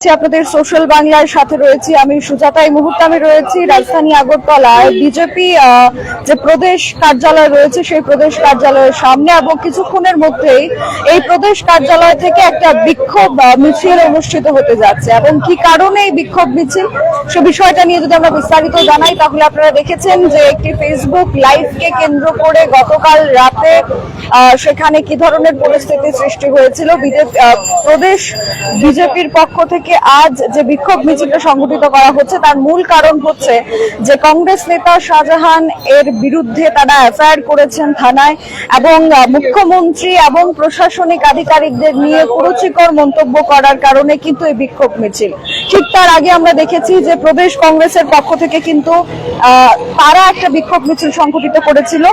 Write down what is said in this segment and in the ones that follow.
আপনাদের সোশ্যাল বাংলার সাথে রয়েছি আমি সুজাতা। এই মুহূর্তে আমি রয়েছি রাজধানী আগরতলায়। বিজেপি যে প্রদেশ কার্যালয় রয়েছে সেই প্রদেশ কার্যালয়ের সামনে এবং কিছুক্ষণের মধ্যেই এই প্রদেশ কার্যালয় থেকে একটা বিক্ষোভ মিছিল অনুষ্ঠিত হতে যাচ্ছে এবং কি কারণে এই বিক্ষোভ মিছিল? সে বিষয়টা নিয়ে যদি আমরা বিস্তারিত জানাই, তাহলে আপনারা দেখেছেন যে একটি ফেসবুক লাইভকে কেন্দ্র করে গতকাল রাতে সেখানে কি ধরনের পরিস্থিতি সৃষ্টি হয়েছিল? প্রদেশ বিজেপির পক্ষ থেকে আজ যে বিক্ষোভ মিছিলটা সংগঠিত করা হচ্ছে, তার মূল কারণ হচ্ছে যে কংগ্রেস নেতা শাহজাহান এর বিরুদ্ধে তারা এফআইআর করেছেন থানায় এবং মুখ্যমন্ত্রী এবং প্রশাসনিক আধিকারিকদের নিয়ে কুরুচিকর মন্তব্য করার কারণে কিন্তু এই বিক্ষোভ মিছিল। ঠিক তার আগে আমরা দেখেছি যে প্রদেশ কংগ্রেসের পক্ষ থেকে কিন্তু তারা একটা বিক্ষোভ মিছিল সংগঠিত করেছিল।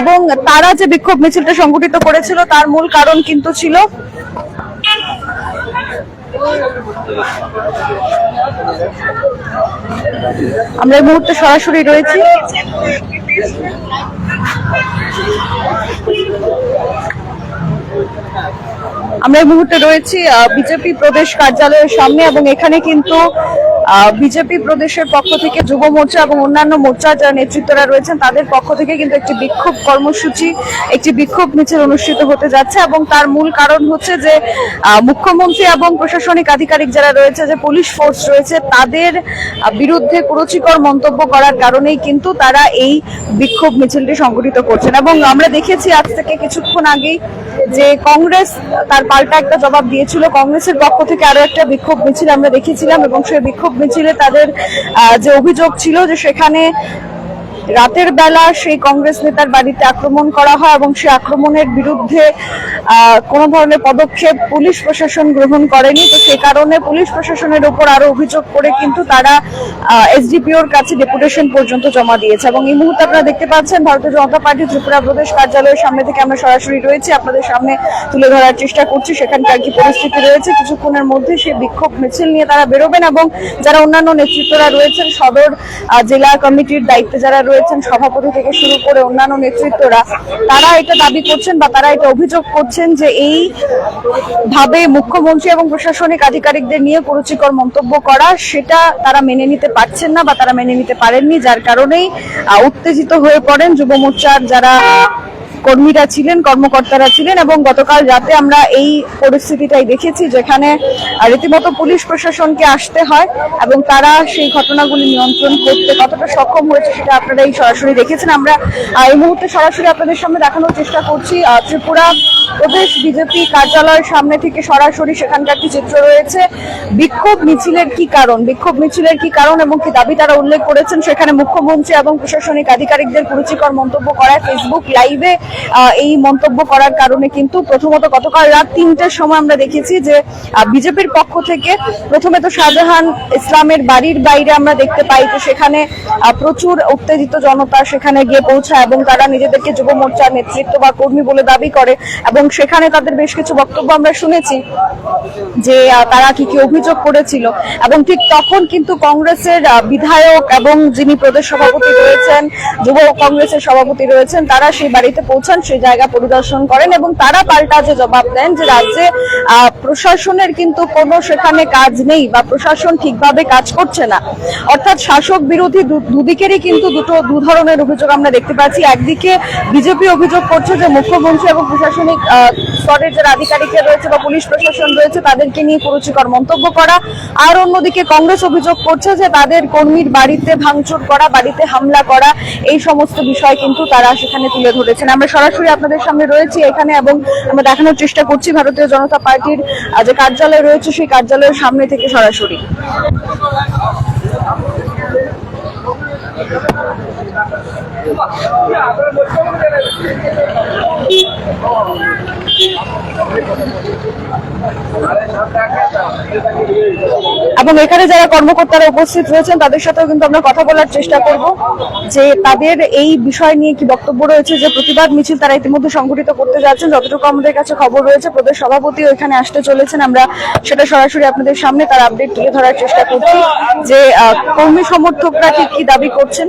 এবং তারা যে বিক্ষোভ মিছিলটা সংগঠিত করেছিল, তার মূল কারণ কিন্তু ছিল আমরা এই মুহূর্তে সরাসরি রয়েছি। আমরা এই মুহূর্তে রয়েছি বিজেপি প্রদেশ কার্যালয়ের সামনে এবং এখানে কিন্তু বিজেপি প্রদেশের পক্ষ থেকে যুব মোর্চা এবং অন্যান্য মোর্চার যারা নেতৃত্বরা রয়েছেন, তাদের পক্ষ থেকে কিন্তু একটি বিক্ষোভ কর্মসূচি, একটি বিক্ষোভ মিছিল অনুষ্ঠিত হতে যাচ্ছে এবং তার মূল কারণ হচ্ছে যে মুখ্যমন্ত্রী এবং প্রশাসনিক আধিকারিক যারা রয়েছে, যে পুলিশ ফোর্স রয়েছে, তাদের বিরুদ্ধে কুরুচিকর মন্তব্য করার কারণেই কিন্তু তারা এই বিক্ষোভ মিছিলটি সংগঠিত করছেন। এবং আমরা দেখেছি আজ থেকে কিছুক্ষণ আগেই যে কংগ্রেস তার পাল্টা একটা জবাব দিয়েছিল। কংগ্রেসের পক্ষ থেকে আরও একটা বিক্ষোভ মিছিল আমরা দেখেছিলাম এবং সেই বিক্ষোভ মিছিলে তাদের যে অভিযোগ ছিল যে সেখানে রাতের বেলা সেই কংগ্রেস নেতার বাড়িতে আক্রমণ করা হয় এবং সেই আক্রমণের বিরুদ্ধে কোনো ধরনের পদক্ষেপ পুলিশ প্রশাসন গ্রহণ করেনি। তো সে কারণে পুলিশ প্রশাসনের উপর আরও অভিযোগ করে কিন্তু তারা এসডিপিওর কাছে ডেপুটেশন পর্যন্ত জমা দিয়েছে। এবং এই মুহূর্তে আপনারা দেখতে পাচ্ছেন ভারতীয় জনতা পার্টি ত্রিপুরা প্রদেশ কার্যালয়ের সামনে থেকে আমরা সরাসরি রয়েছি। আপনাদের সামনে তুলে ধরার চেষ্টা করছি। সেখানকার কি পরিস্থিতি রয়েছে, কিছুক্ষণের মধ্যে সেই বিক্ষোভ মিছিল নিয়ে তারা বেরোবেন এবং যারা অন্যান্য নেতৃত্বরা রয়েছেন, সদর জেলা কমিটির দায়িত্বে যারা রয়েছেন সভাপতি থেকে শুরু করে অন্যান্য নেতৃত্বরা, তারা এটা দাবি করছেন বা তারা এটা অভিযোগ করছেন যে এই ভাবে মুখ্যমন্ত্রী এবং প্রশাসনিক আধিকারিকদের নিয়ে কুরুচিকর মন্তব্য করা, সেটা তারা মেনে নিতে পারছেন না বা তারা মেনে নিতে পারেননি, যার কারণেই উত্তেজিত হয়ে পড়েন যুব মোর্চার যারা কর্মীরা ছিলেন, কর্মকর্তারা ছিলেন এবং গতকাল রাতে আমরা এই পরিস্থিতিটাই দেখেছি যেখানে রীতিমতো পুলিশ প্রশাসনকে আসতে হয় এবং তারা সেই ঘটনাগুলি নিয়ন্ত্রণ করতে কতটা সক্ষম হয়েছে সেটা আপনারা এই সরাসরি দেখেছেন। আমরা এই মুহূর্তে সরাসরি আপনাদের সামনে দেখানোর চেষ্টা করছি ত্রিপুরা প্রদেশ বিজেপি কার্যালয়ের সামনে থেকে সরাসরি সেখানকার কি চিত্র রয়েছে, বিক্ষোভ মিছিলের কি কারণ, বিক্ষোভ মিছিলের কি কারণ এবং কি দাবি তারা উল্লেখ করেছেন সেখানে মুখ্যমন্ত্রী এবং প্রশাসনিক আধিকারিকদের কুরুচিকর মন্তব্য করায় ফেসবুক লাইভে এই মন্তব্য করার কারণে কিন্তু প্রথমত গতকাল রাত তিনটার সময় আমরা দেখেছি যে বিজেপির পক্ষ থেকে প্রথমে তো শাহজাহান ইসলামের বাড়ির বাইরে আমরা দেখতে পাই যে সেখানে প্রচুর উত্তেজিত জনতা সেখানে গিয়ে পৌঁছায় এবং তারা নিজেদেরকে যুব মোর্চার নেতৃত্ব বা কর্মী বলে দাবি করে এবং সেখানে তাদের বেশ কিছু বক্তব্য আমরা শুনেছি যে তারা কি কি অভিযোগ করেছিল এবং ঠিক তখন কিন্তু কংগ্রেসের বিধায়ক এবং যিনি প্রদেশ সভাপতি রয়েছেন, যুব কংগ্রেসের সভাপতি রয়েছেন, তারা সেই বাড়িতে পৌঁছান, সেই জায়গা পরিদর্শন করেন এবং তারা পাল্টা যে জবাব দেন যে রাজ্যে প্রশাসনের কিন্তু কোনো সেখানে কাজ নেই বা প্রশাসন ঠিকভাবে কাজ করছে না। অর্থাৎ শাসক বিরোধী দুদিকেরই কিন্তু দুটো, দু ধরনের অভিযোগ আমরা দেখতে পাচ্ছি। একদিকে বিজেপি অভিযোগ করছে যে মুখ্যমন্ত্রী এবং প্রশাসনিক স্তরের যারা আধিকারিকরা রয়েছে বা পুলিশ প্রশাসন রয়েছে, তাদেরকে নিয়ে কুরুচিকর মন্তব্য করা। আর অন্যদিকে কংগ্রেস অভিযোগ করছে যে তাদের কর্মীর বাড়িতে ভাঙচুর করা, বাড়িতে হামলা করা, এই সমস্ত বিষয় কিন্তু তারা সেখানে তুলে ধরেছেন। আমরা সরাসরি আপনাদের সামনে রয়েছি এখানে এবং আমরা দেখানোর চেষ্টা করছি ভারতীয় জনতা পার্টির যে কার্যালয় রয়েছে সেই কার্যালয়ের সামনে থেকে সরাসরি। এবং এখানে যারা কর্মকর্তারা উপস্থিত রয়েছেন, তাদের সাথেও কিন্তু আমরা কথা বলার চেষ্টা করব যে তাদের এই বিষয় নিয়ে কি বক্তব্য রয়েছে, যে প্রতিবাদ মিছিল তারা ইতিমধ্যে সংগঠিত করতে যাচ্ছেন। যতটুকু আমাদের কাছে খবর রয়েছে, প্রদেশ সভাপতিও এখানে আসতে চলেছেন। আমরা সেটা সরাসরি আপনাদের সামনে তার আপডেট তুলে ধরার চেষ্টা করছি যে কর্মী সমর্থকরা ঠিক কি দাবি করছেন?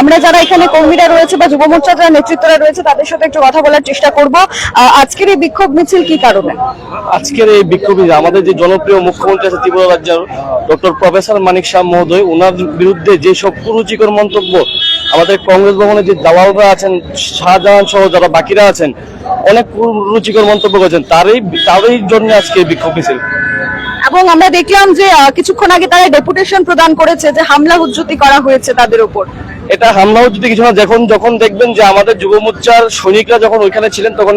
আমরা যারা এখানে কর্মীরা রয়েছে বা যুব মোর্চা যারা নেতৃত্বরা রয়েছে, তাদের সাথে একটু কথা বলার চেষ্টা করব। আজকের এই বিক্ষোভ মিছিল কি কারণে? আজকের এই বিক্ষোভী আমাদের যে জনপ্রিয় মুখ্যমন্ত্রী আছে ত্রিপুরা রাজ্যের ডক্টর প্রফেসর মানিক শাহ মহোদয় ওনার বিরুদ্ধে যেসব কুরুচিকর মন্তব্য আমাদের কংগ্রেস ভবনে যে দালালরা আছেন, শাহজাহান সহ যারা বাকিরা আছেন, অনেক কুরুচিকর মন্তব্য করেছেন, তারই তারই জন্য আজকে বিক্ষোভ মিছিল। এবং আমরা দেখলাম যে কিছুক্ষণ আগে তারা ডেপুটেশন প্রদান করেছে যে হামলা উজ্জতি করা হয়েছে তাদের উপর। এটা হামলা উজ্জুতি কিছু না, যখন যখন দেখবেন যে আমাদের যুব মোর্চার সৈনিকরা যখন ওইখানে ছিলেন, তখন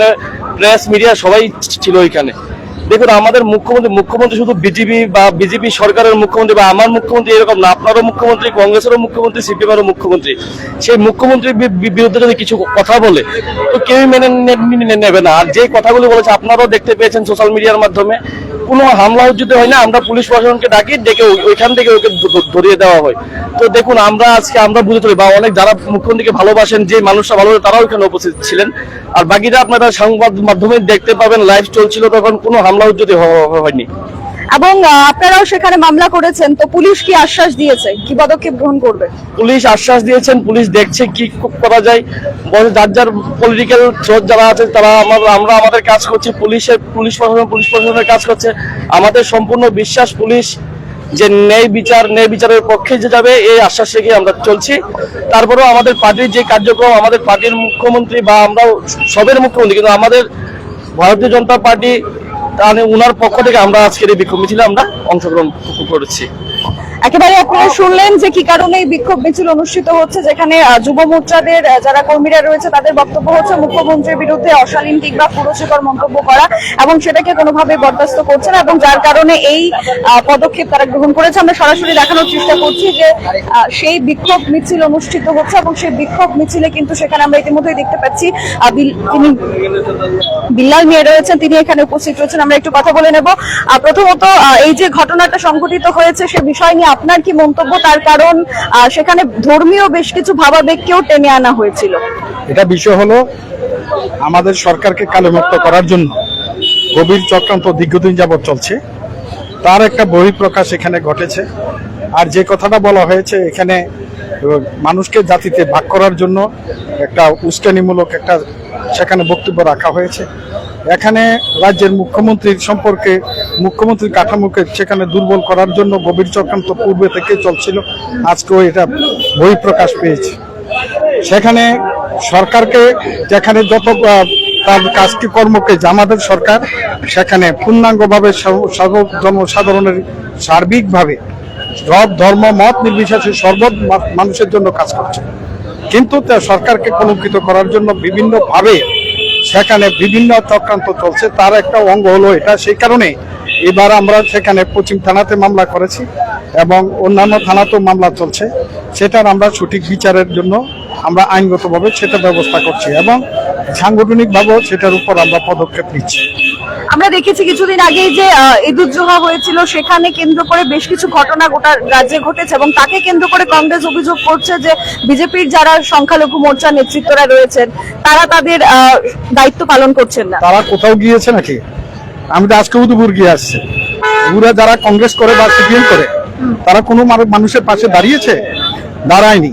প্রেস, মিডিয়া সবাই ছিল ওইখানে। দেখুন, আমাদের মুখ্যমন্ত্রী মুখ্যমন্ত্রী শুধু বিজেপি বা বিজেপি সরকারের মুখ্যমন্ত্রী বা আমার মুখ্যমন্ত্রী এরকম না, আপনারও মুখ্যমন্ত্রী, কংগ্রেসেরও মুখ্যমন্ত্রী, সিপিএমেরও মুখ্যমন্ত্রী। সেই মুখ্যমন্ত্রীর বিরুদ্ধে যদি কিছু কথা বলে, তো কেউই মেনে নেবে না। আর যে কথাগুলো বলেছে, আপনারাও দেখতে পেয়েছেন সোশ্যাল মিডিয়ার মাধ্যমে। কোনো হামলা যদি হয় না, আমরা পুলিশ প্রশাসনকে ডাকি, ডেকে ওই- ওইখান থেকে ওকে ধরিয়ে দেওয়া হয়। তো দেখুন, আমরা আজকে, আমরা বুঝে তুলি, বা অনেক যারা মুখ্যমন্ত্রীকে ভালোবাসেন, যে মানুষরা ভালোবাসে, তারাও ওইখানে উপস্থিত ছিলেন। আর বাকিরা আপনারা সংবাদ মাধ্যমে দেখতে পাবেন, লাইভ চলছিল তখন কোনো হামলা যদি হয়নি। এবং আপনারাও সেখানে মামলা করেছেন তো পুলিশ কি আশ্বাস দিয়েছে? কি পদক্ষেপ গ্রহণ করবে? পুলিশ আশ্বাস দিয়েছেন পুলিশ দেখছে কি করা যায়। যার যার পলিটিক্যাল স্রোত যারা আছে তারা আমার আমরা আমাদের কাজ করছি পুলিশের পুলিশ প্রশাসন পুলিশ প্রশাসনের কাজ করছে। আমাদের সম্পূর্ণ বিশ্বাস পুলিশ যে ন্যায় বিচার ন্যায় বিচারের পক্ষে যে যাবে এই আশ্বাস রেখে আমরা চলছি। তারপরেও আমাদের পার্টির যে কার্যক্রম আমাদের পার্টির মুখ্যমন্ত্রী বা আমরা সবের মুখ্যমন্ত্রী কিন্তু আমাদের ভারতীয় জনতা পার্টি তাহলে উনার পক্ষ থেকে আমরা আজকের এই বিক্ষোভ মিছিলে আমরা অংশগ্রহণ করেছি। একেবারে আপনারা শুনলেন যে কি কারণে এই বিক্ষোভ মিছিল অনুষ্ঠিত হচ্ছে, যেখানে যুব মোর্চাদের যারা কর্মীরা রয়েছে, তাদের বক্তব্য হচ্ছে মুখ্যমন্ত্রীর বিরুদ্ধে অশালীন কিংবা কুরুচিকর মন্তব্য করা এবং সেটাকে কোনোভাবে বরদাস্ত করছে না এবং যার কারণে এই পদক্ষেপ তারা গ্রহণ করেছে। আমরা সরাসরি দেখানোর চেষ্টা করছি যে সেই বিক্ষোভ মিছিল অনুষ্ঠিত হচ্ছে এবং সেই বিক্ষোভ মিছিলে কিন্তু সেখানে আমরা ইতিমধ্যেই দেখতে পাচ্ছি তিনি বিল্লাল মিয়া রয়েছেন, তিনি এখানে উপস্থিত রয়েছেন। আমরা একটু কথা বলে নেব। প্রথমত এই যে ঘটনাটা সংঘটিত হয়েছে সে বিষয় নিয়ে আপনার কি মন্তব্য? তার কারণ সেখানে ধর্মীয় বেশ কিছু ভাবাবেগকেও টেনে আনা হয়েছিল। এটা বিষয় হলো আমাদের সরকারকে কালোমুক্ত করার জন্য গভীর চক্রান্ত দীর্ঘদিন যাবৎ চলছে। তার একটা বহিঃপ্রকাশ এখানে ঘটেছে। আর যে কথাটা বলা হয়েছে, এখানে মানুষকে জাতিতে ভাগ করার জন্য একটা উস্কানিমূলক একটা সেখানে বক্তব্য রাখা হয়েছে। এখানে রাজ্যের মুখ্যমন্ত্রীর সম্পর্কে, মুখ্যমন্ত্রীর কাঠামোকে সেখানে দুর্বল করার জন্য গভীর চক্রান্ত পূর্বে থেকে চলছিল। আজকেও এটা বহিঃপ্রকাশ পেয়েছে। সেখানে সরকারকে, যেখানে যত তার কাজকে কর্মকে যে আমাদের সরকার, সেখানে পূর্ণাঙ্গভাবে জনসাধারণের সার্বিকভাবে সব ধর্ম, মত নির্বিশেষে সর্ব মানুষের জন্য কাজ করছে। কিন্তু তা সরকারকে কলঙ্কিত করার জন্য বিভিন্নভাবে সেখানে বিভিন্ন চক্রান্ত চলছে, তার একটা অঙ্গ হলো এটা। সেই কারণে এবার আমরা সেখানে পশ্চিম থানাতে মামলা করেছি এবং অন্যান্য থানাতেও মামলা চলছে। সেটার আমরা সঠিক বিচারের জন্য আমরা আইনগতভাবে সেটা ব্যবস্থা করছি এবং সাংগঠনিকভাবেও সেটার উপর আমরা পদক্ষেপ নিচ্ছি। আমরা দেখেছি কিছুদিন আগেই যে ঈদুজ্জোহা হয়েছিল সেখানে কেন্দ্র করে বেশ কিছু ঘটনা গোটা রাজ্যে ঘটেছে এবং তাকে কেন্দ্র করে কংগ্রেস অভিযোগ করছে যে বিজেপির যারা সংখ্যালঘু মোর্চার নেতৃত্বরা রয়েছেন তারা তাদের দায়িত্ব পালন করছেন না। তারা কোথাও গিয়েছে নাকি? আমি তো আজকে উদুপুর গিয়ে আসছি। ওরা যারা কংগ্রেস করে বা সিপিএম করে তারা কোনো মানুষের পাশে দাঁড়িয়েছে? দাঁড়ায়নি।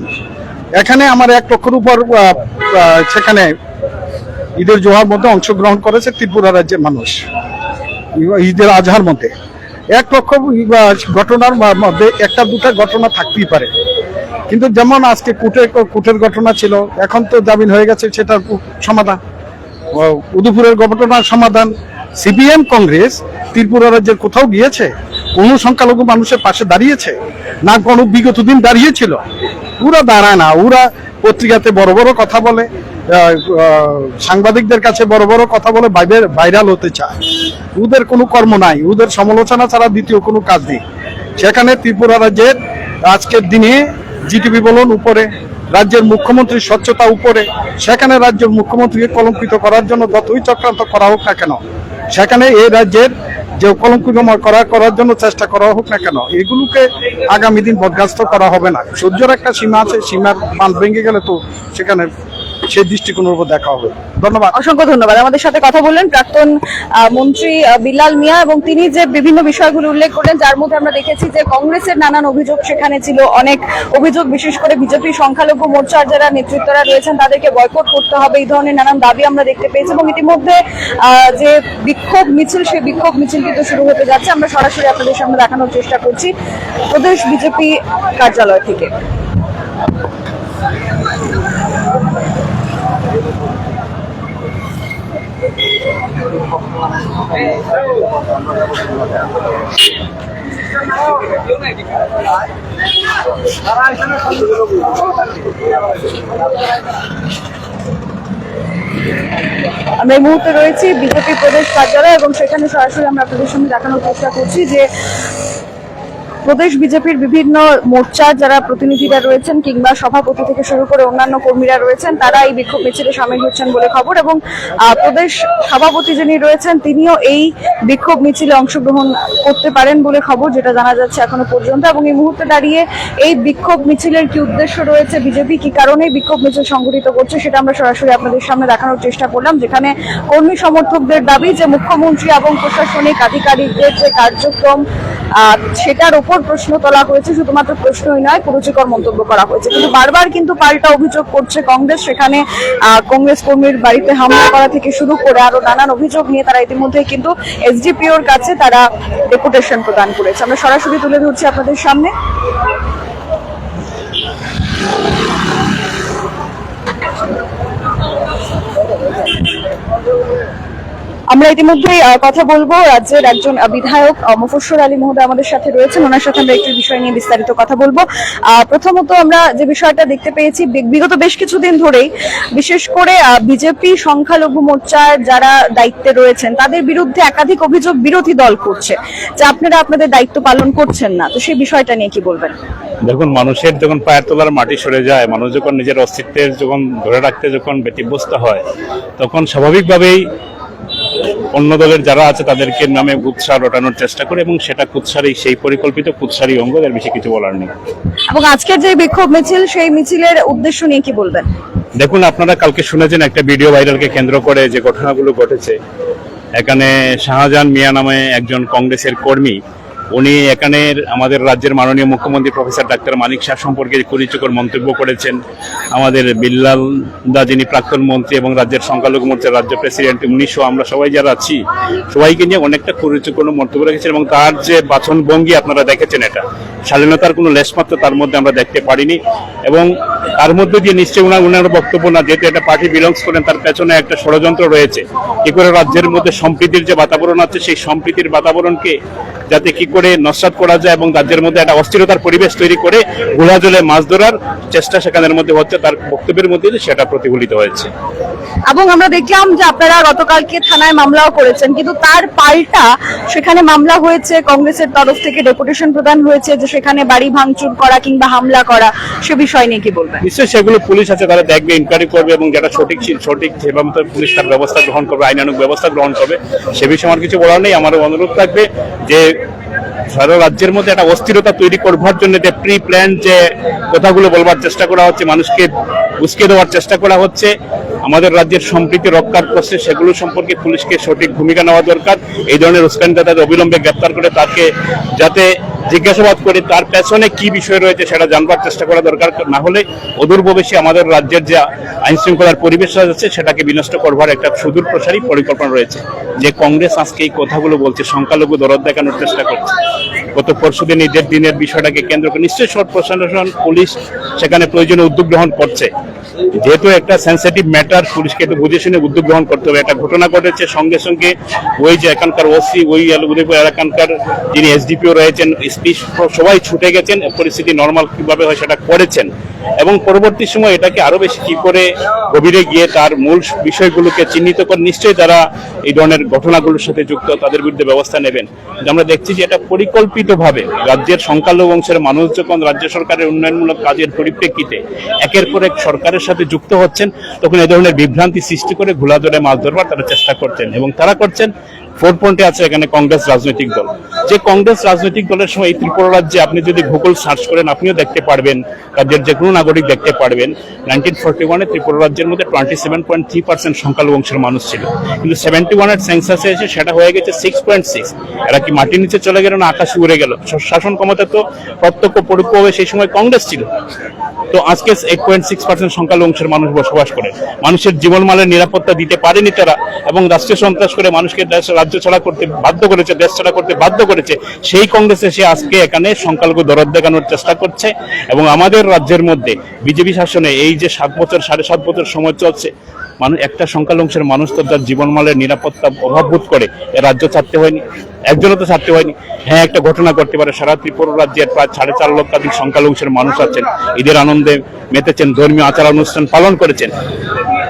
এখানে আমার এক লক্ষের উপর সেখানে ঈদের জোহার মধ্যে অংশগ্রহণ করেছে ত্রিপুরা রাজ্যের মানুষ। ঈদের আজহার মধ্যে। এক লক্ষ ঘটনার মধ্যে একটা দুটা ঘটনা থাকতেই পারে। কিন্তু যেমন আজকে কুটের কুটের ঘটনা ছিল, এখন তো জামিন হয়ে গেছে, সেটার সমাধান। উদুপুরের ঘটনার সমাধান সিপিএম কংগ্রেস ত্রিপুরা রাজ্যের কোথাও গিয়েছে? কোনো সংখ্যালঘু মানুষের পাশে দাঁড়িয়েছে? না কোনো বিগত দিন দাঁড়িয়েছিল? ওরা দাঁড়ায় না, ওরা পত্রিকাতে বড় বড় কথা বলে। সাংবাদিকদের কাছে বড় বড় কথা বলে ভাইরাল হতে চায়। ওদের কোনো কর্ম নাই, ওদের সমালোচনা ছাড়া দ্বিতীয় কোনো কাজ নেই। সেখানে ত্রিপুরা রাজ্যের আজকের দিনে জিটিভি বলুন উপরে, রাজ্যের মুখ্যমন্ত্রীর স্বচ্ছতা উপরে, সেখানে রাজ্যের মুখ্যমন্ত্রীকে কলঙ্কিত করার জন্য যতই চক্রান্ত করা হোক না কেন, সেখানে এই রাজ্যের যে কলঙ্কিতময় করা, করার জন্য চেষ্টা করা হোক না কেন, এগুলোকে আগামী দিন বরখাস্ত করা হবে না। সূর্যের একটা সীমা আছে, সীমার বাঁধ ভেঙে গেলে তো সেখানে সেই দৃষ্টিকোণের উপর দেখা হবে। ধন্যবাদ। অসংখ্য ধন্যবাদ। আমাদের সাথে কথা বললেন প্রাক্তন মন্ত্রী আহ, বিল্লাল মিয়া এবং তিনি যে বিভিন্ন বিষয়গুলো উল্লেখ করলেন যার মধ্যে আমরা দেখেছি যে কংগ্রেসের নানান অভিযোগ সেখানে ছিল। অনেক অভিযোগ বিশেষ করে বিজেপি সংখ্যালঘু মোর্চার যারা নেতৃত্বরা রয়েছেন তাদেরকে বয়কট করতে হবে। এই ধরনের নানান দাবি আমরা দেখতে পেয়েছি এবং ইতিমধ্যে যে বিক্ষোভ মিছিল সেই বিক্ষোভ মিছিল কিন্তু শুরু হতে যাচ্ছে। আমরা সরাসরি আপনাদের সামনে দেখানোর চেষ্টা করছি প্রদেশ বিজেপি কার্যালয় থেকে। আমরা এই মুহূর্তে রয়েছি বিজেপি প্রদেশ কার্যালয় এবং সেখানে সরাসরি আমরা আপনাদের সঙ্গে দেখানোর চেষ্টা করছি যে প্রদেশ বিজেপির বিভিন্ন মোর্চার যারা প্রতিনিধিরা রয়েছেন কিংবা সভাপতি থেকে শুরু করে অন্যান্য কর্মীরা রয়েছেন, তারা এই বিক্ষোভ মিছিলে সামিল হচ্ছেন বলে খবর এবং প্রদেশ সভাপতি যিনি রয়েছেন, তিনিও এই বিক্ষোভ মিছিলে অংশগ্রহণ করতে পারেন বলে খবর যেটা জানা যাচ্ছে এখনও পর্যন্ত এবং এই মুহূর্তে দাঁড়িয়ে এই বিক্ষোভ মিছিলের কি উদ্দেশ্য রয়েছে বিজেপি, কি কারণে বিক্ষোভ মিছিল সংগঠিত করছে সেটা আমরা সরাসরি আপনাদের সামনে দেখানোর চেষ্টা করলাম, যেখানে কর্মী সমর্থকদের দাবি যে মুখ্যমন্ত্রী এবং প্রশাসনিক আধিকারিকদের যে কার্যক্রম সেটার উপর প্রশ্ন তোলা হয়েছে, শুধুমাত্র প্রশ্নই নয় কুরুচিকর মন্তব্য করা হয়েছে। কিন্তু বারবার কিন্তু পাল্টা অভিযোগ করছে কংগ্রেস, সেখানে কংগ্রেস কর্মীর বাড়িতে হামলা করা থেকে শুরু করে আরও নানান অভিযোগ নিয়ে তারা ইতিমধ্যে কিন্তু এসডিপিওর কাছে তারা ডেপুটেশন প্রদান করেছে। আমরা সরাসরি তুলে ধরছি আপনাদের সামনে। আমরা ইতিমধ্যেই কথা বলব। রাজ্যের একজন বিধায়ক আহ, মুফস্সর আলী মহোদয় আমাদের সাথে রয়েছেন। ওনার সাথে আমরা একটি বিষয় নিয়ে বিস্তারিত কথা বলব। প্রথমত আমরা যে বিষয়টা দেখতে পেয়েছি বিগত বেশ কিছুদিন ধরেই বিশেষ করে বিজেপি সংখ্যালঘু মোর্চার যারা দায়িত্বে রয়েছেন তাদের বিরুদ্ধে একাধিক অভিযোগ বিরোধী দল করছে। যে আপনারা আপনাদের দায়িত্ব পালন করছেন না। তো সেই বিষয়টা নিয়ে কি বলবেন? দেখুন মানুষের যখন পায়ের তলার মাটি সরে যায় মানুষ যখন নিজের অস্তিত্বের যখন ধরে রাখতে যখন ব্যতিব্যস্ত হয় তখন স্বাভাবিকভাবেই অন্য দলের যারা আছে তাদেরকে নামে কুৎসা রটানোর চেষ্টা করে এবং সেটা কুৎসারই সেই পরিকল্পিত কুৎসারই অঙ্গ এর বেশি কিছু বলার নেই। এবং আজকের যে বিক্ষোভ মিছিল সেই মিছিলের উদ্দেশ্য নিয়ে কি বলবেন? দেখুন আপনারা কালকে শুনেছেন একটা ভিডিও ভাইরালকে কেন্দ্র করে যে ঘটনাগুলো ঘটেছে। এখানে শাহজাহান মিয়া নামে একজন কংগ্রেসের কর্মী উনি এখানের আমাদের রাজ্যের মাননীয় মুখ্যমন্ত্রী প্রফেসর ডাক্তার মানিক শাহ সম্পর্কে কুরুচিকর মন্তব্য করেছেন। আমাদের বিল্লাল দা যিনি প্রাক্তন মন্ত্রী এবং রাজ্যের সংখ্যালঘু মোর্চার রাজ্য প্রেসিডেন্ট উনিশশো আমরা সবাই যারা আছি, সবাইকে নিয়ে অনেকটা কুরুচিকর মন্তব্য রেখেছেন এবং তার যে বাচন ভঙ্গি আপনারা দেখেছেন এটা স্বাধীনতার কোনো লেশমাত্র তার মধ্যে আমরা দেখতে পারিনি এবং তার মধ্যে দিয়ে নিশ্চয়ই ওনার ওনার বক্তব্য না, যেহেতু একটা পার্টি বিলংস করেন, তার পেছনে একটা ষড়যন্ত্র রয়েছে। কি করে রাজ্যের মধ্যে সম্প্রীতির যে বাতাবরণ আছে, সেই সম্প্রীতির বাতাবরণকে যাতে কি করে নস্বাত করা যায় এবং রাজ্যের মধ্যে একটা অস্থিরতার পরিবেশ তৈরি করে ঘোলা জলে মাছ ধরার চেষ্টা সেখানের মধ্যে হচ্ছে তার বক্তব্যের মধ্যে সেটা প্রতিফলিত হয়েছে। এবং আমরা দেখলাম যে আপনারা গতকালকে থানায় মামলাও করেছেন কিন্তু তার পাল্টা সেখানে মামলা হয়েছে কংগ্রেসের তরফ থেকে ডেপুটেশন প্রদান হয়েছে যে সেখানে বাড়ি ভাঙচুর করা কিংবা হামলা করা সে বিষয় নিয়ে কি বলবেন? নিশ্চয়ই সেগুলো পুলিশ আছে তারা দেখবে ইনকোয়ারি করবে এবং যেটা সঠিক ছিল- সঠিক সেভাবে পুলিশ তার ব্যবস্থা গ্রহণ করবে আইনানুক ব্যবস্থা গ্রহণ করবে সে বিষয়ে আমার কিছু বলার নেই। আমার অনুরোধ থাকবে যে সারা রাজ্যের মধ্যে একটা অস্থিরতা তৈরি করবার জন্য যে প্রি প্ল্যান যে কথাগুলো বলবার চেষ্টা করা হচ্ছে, মানুষকে উস্কে দেওয়ার চেষ্টা করা হচ্ছে, আমাদের রাজ্যের সম্প্রীতি রক্ষার করছে সেগুলো সম্পর্কে পুলিশকে সঠিক ভূমিকা নেওয়া দরকার। এই ধরনের উস্কানিদাতাদের অবিলম্বে গ্রেপ্তার করে তাকে যাতে জিজ্ঞাসাবাদ করে তার পেছনে কি বিষয় রয়েছে সেটা জানবার চেষ্টা করা দরকার। না হলে অদূর ভবিষ্যে আমাদের রাজ্যের যে আইন শৃঙ্খলার পরিবেশ আছে সেটাকে বিনষ্ট করবার একটা সুদূর প্রসারী পরিকল্পনা রয়েছে। যে কংগ্রেস আজকে এই কথাগুলো বলছে, সংখ্যালঘু দরদ দেখানোর চেষ্টা করছে। গত পরশুদিন ঈদের দিনের বিষয়টাকে কেন্দ্র করে নিশ্চয়ই সব প্রশাসন, পুলিশ সেখানে প্রয়োজনীয় উদ্যোগ গ্রহণ করছে। যেহেতু একটা সেন্সিটিভ ম্যাটার পুলিশকে একটু বুঝে শুনে উদ্যোগ গ্রহণ করতে হবে। একটা ঘটনা ঘটেছে, সঙ্গে সঙ্গে ওই যে এখানকার ওসি ওই উদয়পুর এলাকানকার যিনি এসডিপিও রয়েছেন এসপি সবাই ছুটে গেছেন, পরিস্থিতি নর্মাল কীভাবে হয় সেটা করেছেন। এবং পরবর্তী সময় এটাকে আরও বেশি কি করে গভীরে গিয়ে তার মূল বিষয়গুলোকে চিহ্নিত করে নিশ্চয়ই তারা এই ধরনের ঘটনাগুলোর সাথে যুক্ত, তাদের বিরুদ্ধে ব্যবস্থা নেবেন। আমরা দেখছি যে এটা পরিকল্পিতভাবে রাজ্যের সংখ্যালঘু অংশের মানুষ যখন রাজ্য সরকারের উন্নয়নমূলক কাজের পরিপ্রেক্ষিতে একের পর এক সরকারের সাথে যুক্ত হচ্ছেন, তখন এই ধরনের বিভ্রান্তি সৃষ্টি করে ঘোলা ধরে মাছ ধরবার তারা চেষ্টা করছেন এবং তারা করছেন ফোর পয়েন্টে আছে এখানে কংগ্রেস রাজনৈতিক দল। যে কংগ্রেস রাজনৈতিক দলের সময় এই ত্রিপুরা রাজ্যে আপনি যদি গুগল সার্চ করেন, আপনিও দেখতে পারবেন, রাজ্যের যে কোনো নাগরিক দেখতে পারবেন। নাইনটিন ফোর্টি ওয়ানে ত্রিপুরা রাজ্যের মধ্যে twenty seven point three percent সংখ্যালঘু অংশের মানুষ ছিল। কিন্তু সেভেন্টি ওয়ানের সেন্সাসে এসে সেটা হয়ে গেছে সিক্স পয়েন্ট সিক্স এরা কি মাটির নিচে চলে গেল না আকাশে উড়ে গেল? শাসন ক্ষমতা তো প্রত্যক্ষ পরোক্ষভাবে সেই সময় কংগ্রেস ছিল। তো আজকে এক পয়েন্ট সিক্স পার্সেন্ট সংখ্যালঘু অংশের মানুষ বসবাস করে। মানুষের জীবনমানের নিরাপত্তা দিতে পারেনি তারা এবং রাষ্ট্রীয় সন্ত্রাস করে মানুষকে দেশ, রাজ্য ছাড়া করতে বাধ্য করেছে, দেশ ছাড়া করতে বাধ্য করেছে, সেই কংগ্রেসে সে আজকে এখানে সংখ্যালঘু দরদ দেখানোর চেষ্টা করছে এবং আমাদের রাজ্যের মধ্যে বিজেপি শাসনে এই যে সাত বছর, সাড়ে সাত বছর সময় চলছে মানুষ একটা সংখ্যালঘু অংশের মানুষ তো তার জীবনমালের নিরাপত্তা অভাববোধ করে। রাজ্য ছাড়তে হয়নি, একজনও তো ছাড়তে হয়নি। হ্যাঁ একটা ঘটনা করতে পারে। সারা ত্রিপুরা রাজ্যের প্রায় সাড়ে চার লক্ষাধিক সংখ্যালঘুষের মানুষ আছেন। ঈদের আনন্দে মেতেছেন, ধর্মীয় আচার অনুষ্ঠান পালন করেছেন।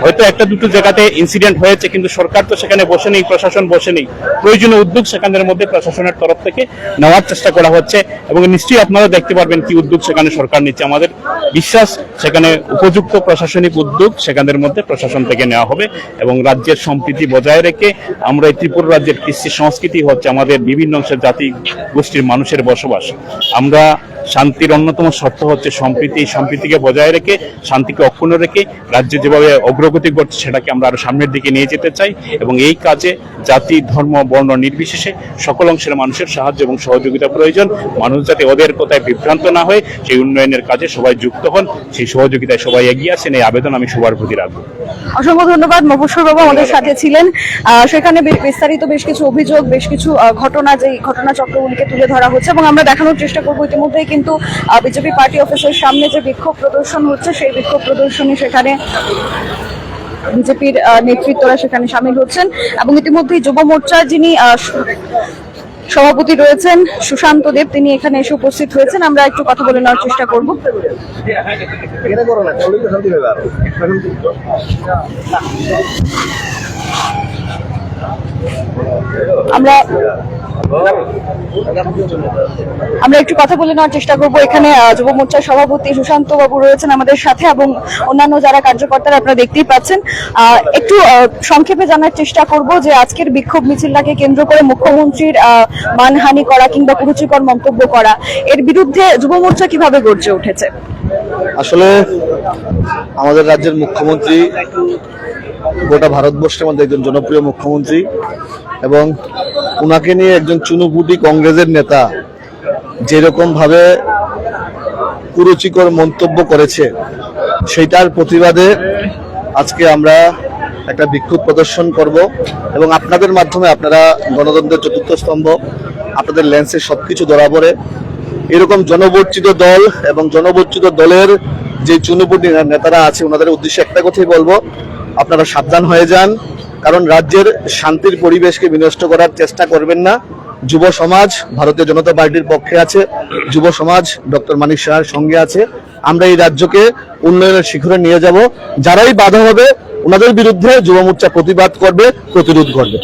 হয়তো একটা দুটো জায়গাতে ইনসিডেন্ট হয়েছে, কিন্তু সরকার তো সেখানে বসে নেই, প্রশাসন বসে নেই। প্রয়োজনীয় উদ্যোগ সেখানের মধ্যে প্রশাসনের তরফ থেকে নেওয়ার চেষ্টা করা হচ্ছে। এবং নিশ্চয়ই আপনারা দেখতে পারবেন কি উদ্যোগ সেখানে সরকার নিচ্ছে। আমাদের বিশ্বাস, সেখানে উপযুক্ত প্রশাসনিক উদ্যোগ সেখানের মধ্যে প্রশাসন থেকে নেওয়া হবে এবং রাজ্যের সম্প্রীতি বজায় রেখে আমরা এই ত্রিপুরা রাজ্যের কৃষি সংস্কৃতি হচ্ছে আমাদের বিভিন্ন অংশের জাতি গোষ্ঠীর মানুষের বসবাস। আমরা শান্তির অন্যতম শর্ত হচ্ছে সম্প্রীতি। এই সম্প্রীতিকে বজায় রেখে, শান্তিকে অক্ষুণ্ণ রেখে রাজ্য যেভাবে অগ্রগতি করছে সেটাকে আমরা আরও সামনের দিকে নিয়ে যেতে চাই এবং এই কাজে জাতি, ধর্ম, বর্ণ নির্বিশেষে সকল অংশের মানুষের সাহায্য এবং সহযোগিতা প্রয়োজন। মানুষ যাতে ওদের কোথায় বিভ্রান্ত না হয় সেই উন্নয়নের কাজে সবাই যুক্ত হন, সেই সহযোগিতায় সবাই এগিয়ে আসেন, এই আবেদন আমি সবার প্রতি রাখব। অসংখ্য ধন্যবাদ। মফস্বর বাবু আমাদের সাথে ছিলেন। সেখানে বিস্তারিত বেশ কিছু অভিযোগ, বেশ কিছু ঘটনা যে ঘটনা চক্রগুলিকে তুলে ধরা হচ্ছে এবং আমরা দেখানোর চেষ্টা করব ইতিমধ্যেই। কিন্তু বিজেপি পার্টি অফিসের সামনে যে বিক্ষোভ প্রদর্শন হচ্ছে, সেই বিক্ষোভ প্রদর্শনী সেখানে বিজেপির নেতৃত্বরা সেখানে সামিল হচ্ছেন। এবং ইতিমধ্যেই যুব মোর্চার যিনি সভাপতি রয়েছেন, সুশান্ত দেব, তিনি এখানে এসে উপস্থিত হয়েছেন। আমরা একটু কথা বলে নেওয়ার চেষ্টা করব। আমরা আমরা একটু কথা বলে নেওয়ার চেষ্টা করব। এখানে যুব মোর্চার সভাপতি সুশান্ত বাবু রয়েছেন আমাদের সাথে এবং অন্যান্য যারা কার্যকর্তারা আপনারা দেখতেই পাচ্ছেন। একটু সংক্ষেপে জানার চেষ্টা করব যে আজকের বিক্ষোভ মিছিলটাকে কেন্দ্র করে মুখ্যমন্ত্রীর মানহানি করা কিংবা কুরুচিকর মন্তব্য করা, এর বিরুদ্ধে যুব মোর্চা কীভাবে গর্জে উঠেছে? আসলে আমাদের রাজ্যের মুখ্যমন্ত্রী গোটা ভারতবর্ষের মধ্যে একজন জনপ্রিয় মুখ্যমন্ত্রী এবং ওনাকে নিয়ে একজন চুনুপুটি কংগ্রেসের নেতা যেরকম ভাবে কুরুচিকর মন্তব্য করেছে, সেইটার প্রতিবাদে আজকে আমরা একটা বিক্ষোভ প্রদর্শন করব এবং আপনাদের মাধ্যমে আপনারা গণতন্ত্রের চতুর্থ স্তম্ভ, আপনাদের লেন্সে সবকিছু ধরা পড়ে এরকম জনবর্চিত দল এবং জনবর্চিত দলের যে চুনুপুটি নেতারা আছে, ওনাদের উদ্দেশ্যে একটা কথাই বলব আপনারা সাবধান হয়ে যান, কারণ রাজ্যের শান্তির পরিবেশকে বিনষ্ট করার চেষ্টা করবেন না। যুব সমাজ, ভারতীয় জনতা পার্টির পক্ষে আছে, যুব সমাজ, ডক্টর মানিক সাহার সঙ্গে আছে। আমরা এই রাজ্যকে উন্নয়নের শিখরে নিয়ে যাব। যারাই বাধা হবে, ওনাদের বিরুদ্ধে যুব মোর্চা প্রতিবাদ করবে, প্রতিরোধ করবে।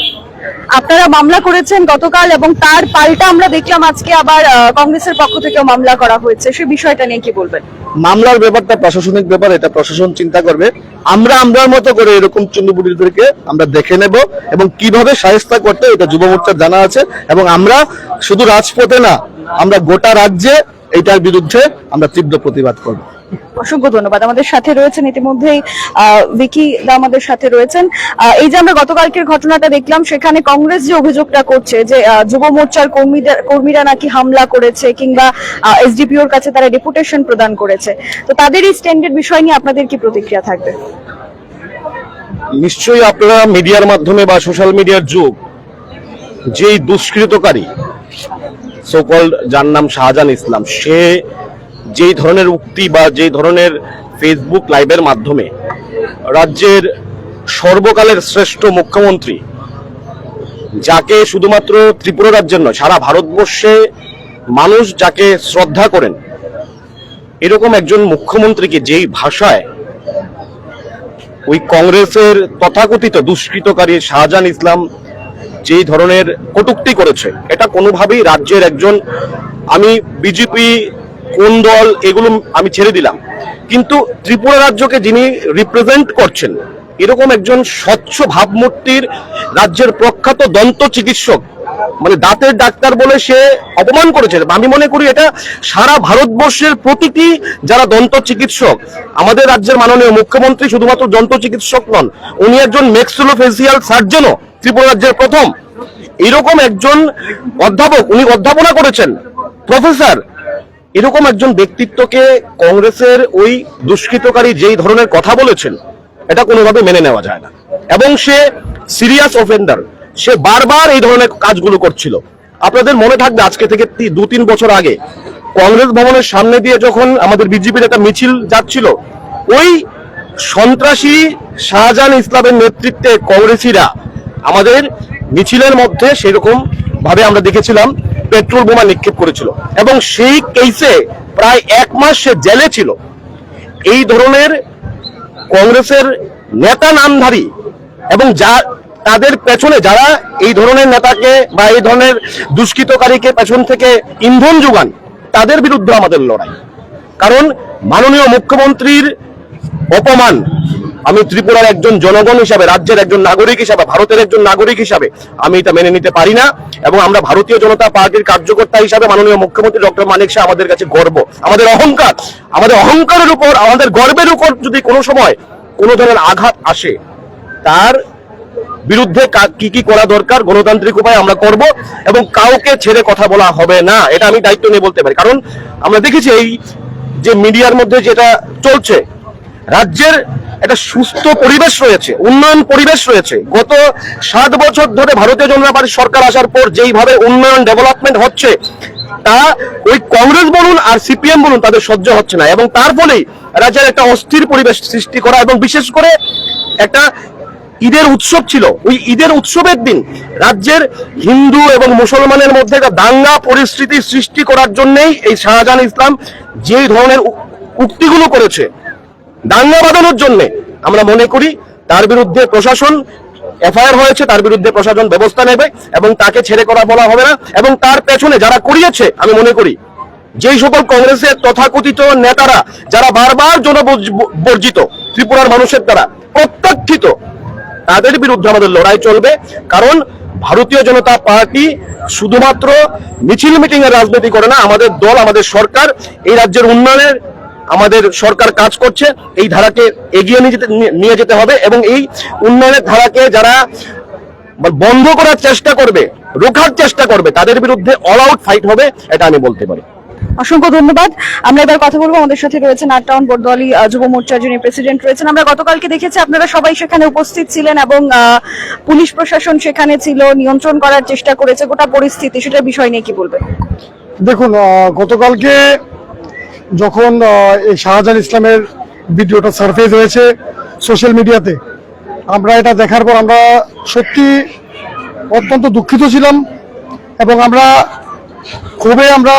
আপনারা মামলা করেছেন গতকাল এবং তার পাল্টা আমরা দেখলাম আজকে আবার কংগ্রেসের পক্ষ থেকেও মামলা করা হয়েছে। সে বিষয়টা নিয়ে কি বলবেন? মামলার ব্যাপারটা প্রশাসনিক ব্যাপার, এটা প্রশাসন চিন্তা করবে। আমরা, আমরার মতো করে এরকম চুন্ডুপুটিদেরকে আমরা দেখে নেব এবং কীভাবে সাহেস্তা করতে এটা যুব মোর্চার জানা আছে। এবং আমরা শুধু রাজপথে না, আমরা গোটা রাজ্যে এইটার বিরুদ্ধে আমরা তীব্র প্রতিবাদ করব। অসংখ্য ধন্যবাদ। আমাদের সাথে রয়েছেন ইতিমধ্যেই আহ, ভিকি দা আমাদের সাথে রয়েছেন। এই যে আমরা গতকালকের ঘটনাটা দেখলাম সেখানে কংগ্রেস যে অভিযোগটা করছে যে যুব মোর্চার কর্মীদের কর্মীরা নাকি হামলা করেছে কিংবা এসডিপিওর কাছে তারা ডেপুটেশন প্রদান করেছে। তো তাদের এই স্ট্যান্ডের বিষয় নিয়ে আপনাদের কি প্রতিক্রিয়া থাকবে? নিশ্চয়ই আপনারা মিডিয়ার মাধ্যমে বা সোশ্যাল মিডিয়ার যুগ যেই দুষ্কৃতকারী সোকল যার নাম শাহজাহান ইসলাম, সে যেই ধরনের উক্তি বা যেই ধরনের ফেসবুক লাইভের মাধ্যমে রাজ্যের সর্বকালের শ্রেষ্ঠ মুখ্যমন্ত্রী, যাকে শুধুমাত্র ত্রিপুরা রাজ্যের নয়, সারা ভারতবর্ষে মানুষ যাকে শ্রদ্ধা করেন, এরকম একজন মুখ্যমন্ত্রীকে যেই ভাষায় ওই কংগ্রেসের তথাকথিত দুষ্কৃতকারী শাহজাহান ইসলাম যেই ধরনের কটুক্তি করেছে, এটা কোনোভাবেই রাজ্যের একজন, আমি বিজেপি কোন দল, এগুলো আমি ছেড়ে দিলাম। কিন্তু ত্রিপুরা রাজ্যকে যিনি রিপ্রেজেন্ট করছেন, এরকম একজন স্বচ্ছ ভাবমূর্তির রাজ্যের প্রখ্যাত দন্ত চিকিৎসক মানে দাঁতের ডাক্তার বলে সে অপমান করেছে। আমি মনে করি এটা সারা ভারতবর্ষের প্রতিটি যারা দন্ত চিকিৎসক, আমাদের রাজ্যের মাননীয় মুখ্যমন্ত্রী শুধুমাত্র দন্ত চিকিৎসক নন, উনি একজন মেক্সুলোফেসিয়াল সার্জনও ত্রিপুরা রাজ্যের প্রথম এরকম একজন অধ্যাপক, উনি অধ্যাপনা করেছেন। প্রফেসর, এরকম একজন ব্যক্তিত্বকে কংগ্রেসের ওই দুষ্কৃতকারী যেই ধরনের কথা বলেছেন, এটা কোনোভাবে মেনে নেওয়া যায় না। এবং সে সিরিয়াস অফেন্ডার সে বারবার এই ধরনের কাজগুলো করছিল। আপনাদের মনে থাকবে আজকে থেকে দু তিন বছর আগে, কংগ্রেস ভবনের সামনে দিয়ে যখন আমাদের বিজেপির একটা মিছিল যাচ্ছিল, ওই সন্ত্রাসী শাহজাহান ইসলামের নেতৃত্বে কংগ্রেসীরা আমাদের মিছিলের মধ্যে সেরকম ভাবে আমরা দেখেছিলাম পেট্রোল বোমা নিক্ষেপ করেছিল। এবং সেই কেসে প্রায় এক মাস সে জেলে ছিল। এই ধরনের কংগ্রেসের নেতা নামধারী এবং যা তাদের পেছনে যারা এই ধরনের নেতাকে বা এই ধরনের দুষ্কৃতকারীকে পেছন থেকে ইন্ধন যোগান, তাদের বিরুদ্ধে আমাদের লড়াই। কারণ মাননীয় মুখ্যমন্ত্রীর অপমান আমি ত্রিপুরার একজন জনগণ হিসাবে, রাজ্যের একজন নাগরিক হিসাবে, ভারতের একজন নাগরিক হিসাবে আমি এটা মেনে নিতে পারি না এবং আমরা ভারতীয় জনতা পার্টির কার্যকর্তা হিসাবে মাননীয় মুখ্যমন্ত্রী ডক্টর মানিক শাহ আমাদের কাছে গর্ব। আমাদের অহংকার, আমাদের অহংকারের উপর, আমাদের গর্বের উপর যদি কোনো সময় কোনো ধরনের আঘাত আসে, তার বিরুদ্ধে কা- কি করা দরকার, গণতান্ত্রিক উপায়ে আমরা করব এবং কাউকে ছেড়ে কথা বলা হবে না, এটা আমি দায়িত্ব নিয়ে বলতে পারি। কারণ আমরা দেখেছি এই যে মিডিয়ার মধ্যে যেটা চলছে রাজ্যের একটা সুস্থ পরিবেশ রয়েছে, উন্নয়ন পরিবেশ রয়েছে। গত সাত বছর ধরে ভারতীয় জনতা পার্টির সরকার আসার পর যেইভাবে উন্নয়ন ডেভেলপমেন্ট হচ্ছে, তা ওই কংগ্রেস বলুন আর সিপিএম বলুন তাদের সহ্য হচ্ছে না এবং তার ফলেই রাজ্যের একটা অস্থির পরিবেশ সৃষ্টি করা এবং বিশেষ করে একটা ঈদের উৎসব ছিল। ওই ঈদের উৎসবের দিন রাজ্যের হিন্দু এবং মুসলমানের মধ্যে একটা দাঙ্গা পরিস্থিতি সৃষ্টি করার জন্যেই এই শাহজাহান ইসলাম যেই ধরনের উক্তিগুলো করেছে দাঙ্গা বাঁধানোর জন্য আমরা মনে করি তার বিরুদ্ধে প্রশাসন এফআইআর হয়েছে, তার বিরুদ্ধে প্রশাসন ব্যবস্থা নেবে এবং তাকে ছেড়ে করা বলা হবে না এবং তার পেছনে যারা করিয়েছে আমি মনে করি, যেই সকল কংগ্রেসের তথাকথিত নেতারা, যারা বারবার জনবর্জিত, ত্রিপুরার মানুষের দ্বারা প্রত্যাখ্যিত, তাদের বিরুদ্ধে আমাদের লড়াই চলবে। কারণ ভারতীয় জনতা পার্টি শুধুমাত্র মিছিল মিটিং এর রাজনীতি করে না, আমাদের দল, আমাদের সরকার এই রাজ্যের উন্নয়নের আমাদের সরকার কাজ করছে এই ধারাকে এগিয়ে নিয়ে যেতে নিয়ে যেতে হবে এবং এই উন্নয়নের ধারাকে যারা বন্ধ করার চেষ্টা করবে রোখার চেষ্টা করবে তাদের বিরুদ্ধে অল আউট ফাইট হবে এটা আমি বলতে পারি। অসংখ্য ধন্যবাদ। আমরা এবার কথা বলব আমাদের সাথে রয়েছেন আট টাউন বর্দোয়ালি আহ, যুব মোর্চার যিনি প্রেসিডেন্ট রয়েছেন। আমরা গতকালকে দেখেছি আপনারা সবাই সেখানে উপস্থিত ছিলেন এবং পুলিশ প্রশাসন সেখানে ছিল নিয়ন্ত্রণ করার চেষ্টা করেছে। গোটা পরিস্থিতি সেটার বিষয় নিয়ে কি বলবেন? দেখুন গতকালকে যখন এই শাহজাহান ইসলামের ভিডিওটা সার্ফেস হয়েছে সোশ্যাল মিডিয়াতে আমরা এটা দেখার পর আমরা সত্যি অত্যন্ত দুঃখিত ছিলাম এবং আমরা খুবই আমরা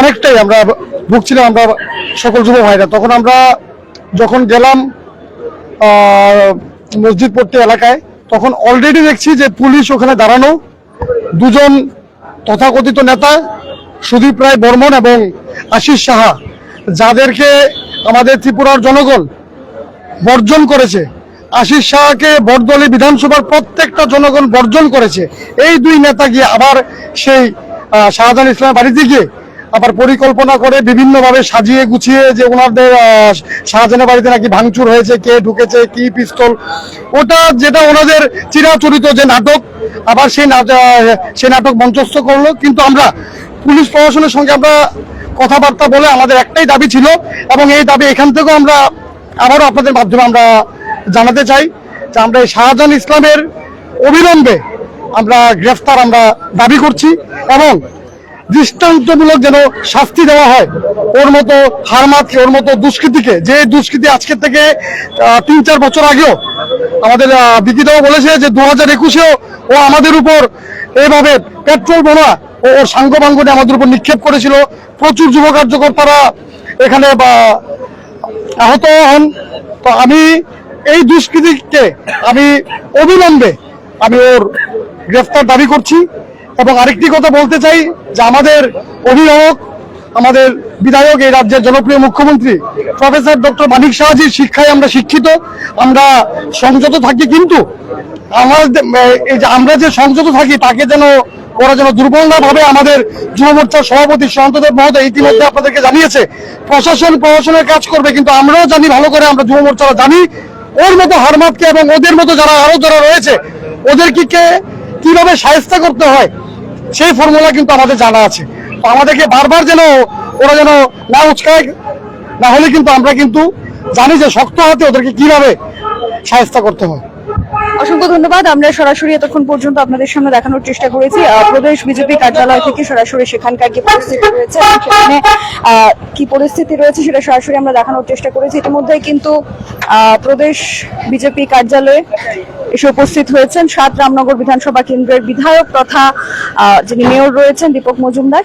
অনেকটাই আমরা ভুগছিলাম, আমরা সকল যুব ভাইরা। তখন আমরা যখন গেলাম মসজিদ পড়তে এলাকায়, তখন অলরেডি দেখছি যে পুলিশ ওখানে দাঁড়ানো। দুজন তথাকথিত নেতা, সুদীপ রায় বর্মন এবং আশিস সাহা। যাদেরকে আমাদের ত্রিপুরার জনগণ বর্জন করেছে, আশিস শাহকে বরদলি বিধানসভার প্রত্যেকটা জনগণ বর্জন করেছে, এই দুই নেতা গিয়ে আবার সেই শাহজাহান ইসলামের বাড়িতে গিয়ে আবার পরিকল্পনা করে বিভিন্নভাবে সাজিয়ে গুছিয়ে যে ওনাদের শাহজাহানের বাড়িতে নাকি ভাঙচুর হয়েছে, কে ঢুকেছে, কি পিস্তল, ওটা যেটা ওনাদের চিরাচরিত যে নাটক, আবার সেই সেই নাটক মঞ্চস্থ করল। কিন্তু আমরা পুলিশ প্রশাসনের সঙ্গে আমরা কথাবার্তা বলে আমাদের একটাই দাবি ছিল এবং এই দাবি এখান থেকেও আমরা আবারও আপনাদের মাধ্যমে আমরা জানাতে চাই যে আমরা এই শাহজাহান ইসলামের অবিলম্বে আমরা গ্রেফতার আমরা দাবি করছি এবং দৃষ্টান্তমূলক যেন শাস্তি দেওয়া হয়, ওর মতো হারমাতকে ওর মতো দুষ্কৃতিকে, যে দুষ্কৃতি আজকের থেকে তিন চার বছর আগেও আমাদের বিকিদাও বলেছে যে দু হাজার একুশেও ও আমাদের উপর এইভাবে পেট্রোল বোমা ও ওর সাঙ্গবাঙ্গনে আমাদের উপর নিক্ষেপ করেছিল। প্রচুর যুব কার্যকর্তারা এখানে, বা, আহত হন। তো আমি এই দুষ্কৃতিকে আমি অবিলম্বে আমি ওর গ্রেফতার দাবি করছি। এবং আরেকটি কথা বলতে চাই, যে আমাদের অভিভাবক, আমাদের বিধায়ক, এই রাজ্যের জনপ্রিয় মুখ্যমন্ত্রী, প্রফেসর ডক্টর মানিক শাহজির শিক্ষায় আমরা শিক্ষিত। আমরা সংযত থাকি, কিন্তু আমাদের, এই যে আমরা যে সংযত থাকি, তাকে যেন ওরা যেন দুর্বল না ভাবে আমাদের যুব মোর্চার সভাপতি সন্তদেব মহোদয় ইতিমধ্যে আপনাদেরকে জানিয়েছে, প্রশাসন প্রশাসনের কাজ করবে, কিন্তু আমরাও জানি, ভালো করে আমরা যুব মোর্চারা জানি, ওর মতো হারমাতকে এবং ওদের মতো যারা আরও যারা রয়েছে, ওদেরকে কীভাবে সাহেস্তা করতে হয়, সেই ফর্মুলা কিন্তু আমাদের জানা আছে। আমাদেরকে বারবার যেন ওরা যেন না উচকায়, না হলে কিন্তু আমরা কিন্তু জানি যে শক্ত হাতে ওদেরকে কীভাবে সাহেস্তা করতে হয়। অসংখ্য ধন্যবাদ। আমরা সরাসরি এতক্ষণ পর্যন্ত আপনাদের সামনে দেখানোর চেষ্টা করেছি। প্রদেশ বিজেপি কার্যালয় থেকে সরাসরি সেখানকার কি পরিস্থিতি রয়েছে, সেখানে কি পরিস্থিতি রয়েছে সেটা সরাসরি আমরা দেখানোর চেষ্টা করেছি। ইতিমধ্যে কিন্তু প্রদেশ বিজেপি কার্যালয়ে এসে উপস্থিত হয়েছেন সাত রামনগর বিধানসভা কেন্দ্রের বিধায়ক তথা যিনি মেয়র রয়েছেন দীপক মজুমদার।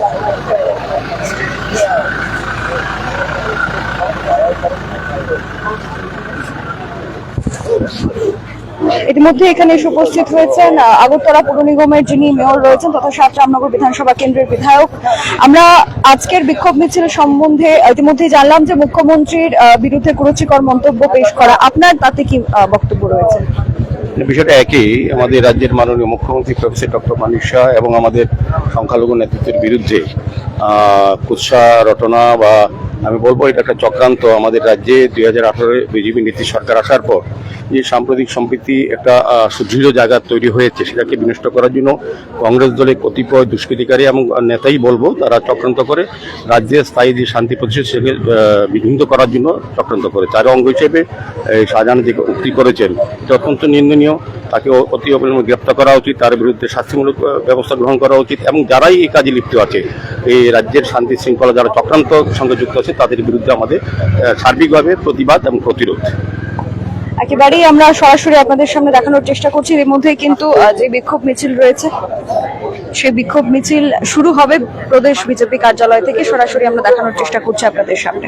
ইতিমধ্যে এখানে এসে উপস্থিত হয়েছেন আগরতলা পুর নিগমের যিনি মেয়র রয়েছেন তথা সাত রামনগর বিধানসভা কেন্দ্রের বিধায়ক। আমরা আজকের বিক্ষোভ মিছিল সম্বন্ধে ইতিমধ্যেই জানলাম যে মুখ্যমন্ত্রীর বিরুদ্ধে কুরুচিকর মন্তব্য পেশ করা। আপনার তাতে কি বক্তব্য রয়েছে? বিষয়টা একই। আমাদের রাজ্যের মাননীয় মুখ্যমন্ত্রী প্রফেসর ডক্টর মানিক শাহ এবং আমাদের সংখ্যালঘু নেতৃত্বের বিরুদ্ধে কুৎসা, রটনা বা আমি বলব এটা একটা চক্রান্ত। আমাদের রাজ্যে দুই হাজার আঠারো বিজেপি নীতি সরকার আসার পর যে সাম্প্রতিক সম্প্রীতি একটা সুদৃঢ় জায়গা তৈরি হয়েছে, সেটাকে বিনষ্ট করার জন্য কংগ্রেস দলে কতিপয় দুষ্কৃতিকারী এবং নেতাই বলব, তারা চক্রান্ত করে রাজ্যের স্থায়ী যে শান্তি প্রতিষ্ঠা সেটাকে বিঘ্নিত করার জন্য চক্রান্ত করে। তার অঙ্গ হিসেবে এই শাহজাহান যে উক্তি করেছেন, এটা অত্যন্ত নিন্দনীয়। তাকে অতি অবিলম্বে গ্রেপ্তার করা উচিত, তার বিরুদ্ধে শাস্তিমূলক ব্যবস্থা গ্রহণ করা উচিত এবং যারাই এই কাজে লিপ্ত আছে, এই রাজ্যের শান্তি শৃঙ্খলা যারা চক্রান্ত সঙ্গে যুক্ত আছে, তাদের বিরুদ্ধে আমাদের সার্বিকভাবে প্রতিবাদ এবং প্রতিরোধ। একেবারেই আমরা সরাসরি আপনাদের সামনে দেখানোর চেষ্টা করছি। এর মধ্যেই কিন্তু যে বিক্ষোভ মিছিল রয়েছে, সেই বিক্ষোভ মিছিল শুরু হবে প্রদেশ বিজেপি কার্যালয় থেকে। সরাসরি আমরা দেখানোর চেষ্টা করছি আপনাদের সামনে।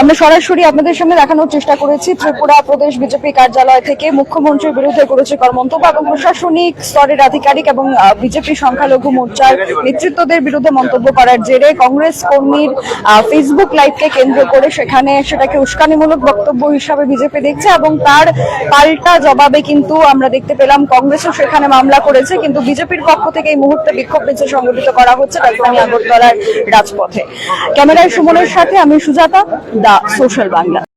আমরা সরাসরি আপনাদের সামনে দেখানোর চেষ্টা করেছি ত্রিপুরা প্রদেশ বিজেপি কার্যালয় থেকে মুখ্যমন্ত্রীর বিরুদ্ধে করেছে মন্তব্য এবং প্রশাসনিক স্তরের আধিকারিক এবং বিজেপি সংখ্যালঘু মোর্চার নেতৃত্বদের বিরুদ্ধে মন্তব্য করার জেরে কংগ্রেস কর্মীর ফেসবুক লাইভকে কেন্দ্র করে সেখানে সেটাকে উস্কানিমূলক বক্তব্য হিসাবে বিজেপি দেখছে এবং তার পাল্টা জবাবে কিন্তু আমরা দেখতে পেলাম কংগ্রেসও সেখানে মামলা করেছে, কিন্তু বিজেপির পক্ষ থেকে এই মুহূর্তে বিক্ষোভ মিছিল সংগঠিত করা হচ্ছে রাজধানী আগরতলার রাজপথে। ক্যামেরায় সুমনের সাথে আমি সুজাতা দা সোশ্যাল বাংলা।